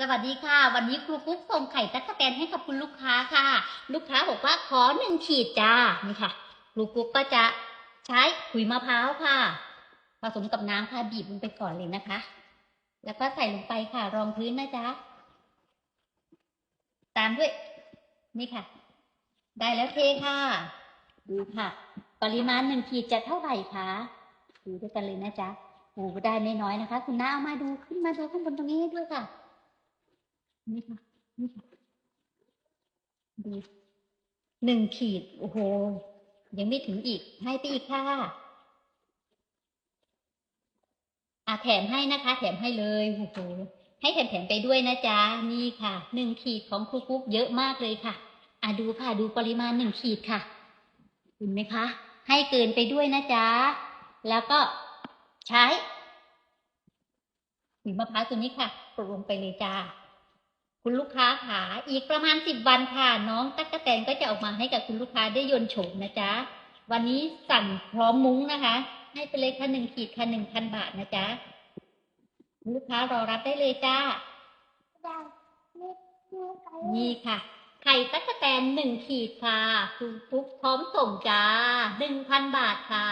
สวัสดีค่ะ วันนี้ครูกุ๊กส่งไข่ตั๊กแตนให้กับคุณลูกค้าค่ะ ลูกค้าบอกว่าขอหนึ่งขีดจ้านี่ค่ะครูกุ๊กก็จะใช้ขุยมะพร้าวค่ะผสมกับน้ำค่ะบีบลงไปก่อนเลยนะคะ แล้วก็ใส่ลงไปค่ะ รองพื้นนะจ๊ะตามด้วย นี่ค่ะ ได้แล้วเทค่ะดูค่ะ ปริมาณหนึ่งขีดจะเท่าไหร่คะดูด้วยกันเลยนะจ๊ะโอ้ได้ไม่น้อยนะคะ คุณน้าเอามาดูขึ้นมาดูข้างบนตรงนี้ให้ด้วยค่ะ นี่ค่ะ นี่ค่ะ ดูหนึ่งขีด โอ้โห ยังไม่ถึงอีก ให้ไปอีกค่ะอะแถมให้นะคะ แถมให้เลยโอ้โหให้แถมแถมๆไปด้วยนะจ๊ะ นี่ค่ะ หนึ่งขีดของครูกุ๊กเยอะมากเลยค่ะอะดูค่ะ ดูปริมาณหนึ่งขีดค่ะ เห็นไหมคะ ให้เกินไปด้วยนะจ๊ะ แล้วก็ใช้หิมะพร้าวตัวนี้ค่ะปรุงลงไปเลยจ้า คุณลูกค้าค่ะอีกประมาณสิบวันค่ะ น้องตั๊กแตนก็จะออกมาให้กับคุณลูกค้าได้ยนโฉมนะจ๊ะ วันนี้สั่งพร้อมมุ้งนะคะ ให้ไปเลยค่ะหนึ่งขีดค่ะหนึ่งพันบาทนะจ๊ะ ลูกค้ารอรับได้เลยจ้าได้นี่นี่ไก่นี่ค่ะ ไข่ตั๊กแตนหนึ่งขีดค่ะ คุณปุ๊กพร้อมส่งจ้าหนึ่งพันบาทค่ะ